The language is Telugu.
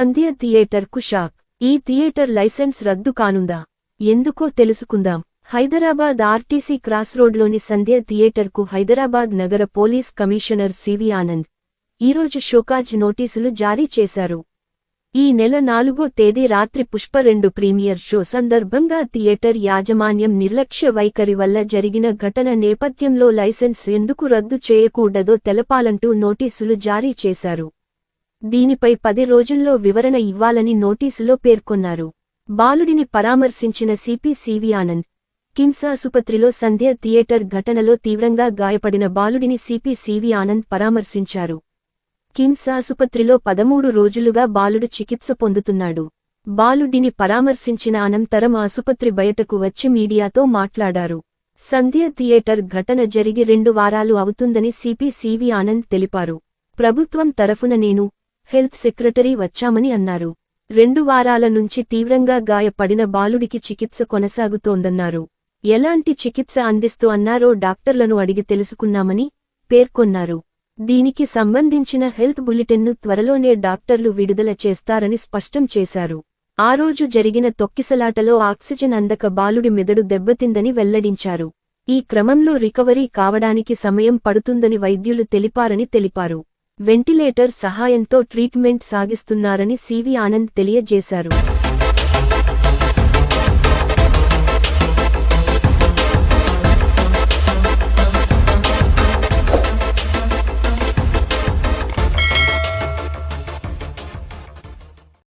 సంధ్య థియేటర్కు షాక్. ఈ థియేటర్ లైసెన్స్ రద్దు కానుందా? ఎందుకో తెలుసుకుందాం. హైదరాబాద్ ఆర్టీసీ క్రాస్ రోడ్లోని సంధ్య థియేటర్కు హైదరాబాద్ నగర పోలీస్ కమిషనర్ సివి ఆనంద్ ఈరోజు షోకాజ్ నోటీసులు జారీ చేశారు. ఈ నెల నాలుగో తేదీ రాత్రి పుష్ప రెండు ప్రీమియర్ షో సందర్భంగా థియేటర్ యాజమాన్యం నిర్లక్ష్య వైఖరి వల్ల జరిగిన ఘటన నేపథ్యంలో లైసెన్స్ ఎందుకు రద్దు చేయకూడదో తెలపాలంటూ నోటీసులు జారీ చేశారు. దీనిపై పది రోజుల్లో వివరణ ఇవ్వాలని నోటీసులో పేర్కొన్నారు. బాలుడిని పరామర్శించిన సిపి సివి ఆనంద్ కిమ్స్ ఆసుపత్రిలో సంధ్య థియేటర్ ఘటనలో తీవ్రంగా గాయపడిన బాలుడిని సిపి సివి ఆనంద్ పరామర్శించారు. కిమ్స్ ఆసుపత్రిలో పదమూడు రోజులుగా బాలుడు చికిత్స పొందుతున్నాడు. బాలుడిని పరామర్శించిన అనంతరం ఆసుపత్రి బయటకు వచ్చి మీడియాతో మాట్లాడారు. సంధ్య థియేటర్ ఘటన జరిగి రెండు వారాలు అవుతుందని సిపి సివి ఆనంద్ తెలిపారు. ప్రభుత్వం తరఫున నేను హెల్త్ సెక్రటరీ వచ్చామని అన్నారు. రెండు వారాల నుంచి తీవ్రంగా గాయపడిన బాలుడికి చికిత్స కొనసాగుతోందన్నారు. ఎలాంటి చికిత్స అందిస్తూ అన్నారో డాక్టర్లను అడిగి తెలుసుకున్నామని పేర్కొన్నారు. దీనికి సంబంధించిన హెల్త్ బులెటిన్ను త్వరలోనే డాక్టర్లు విడుదల చేస్తారని స్పష్టం చేశారు. ఆ రోజు జరిగిన తొక్కిసలాటలో ఆక్సిజన్ అందక బాలుడి మెదడు దెబ్బతిందని వెల్లడించారు. ఈ క్రమంలో రికవరీ కావడానికి సమయం పడుతుందని వైద్యులు తెలిపారని తెలిపారు. వెంటిలేటర్ సహాయంతో ట్రీట్మెంట్ సాగిస్తున్నారని సివి ఆనంద్ తెలియజేశారు.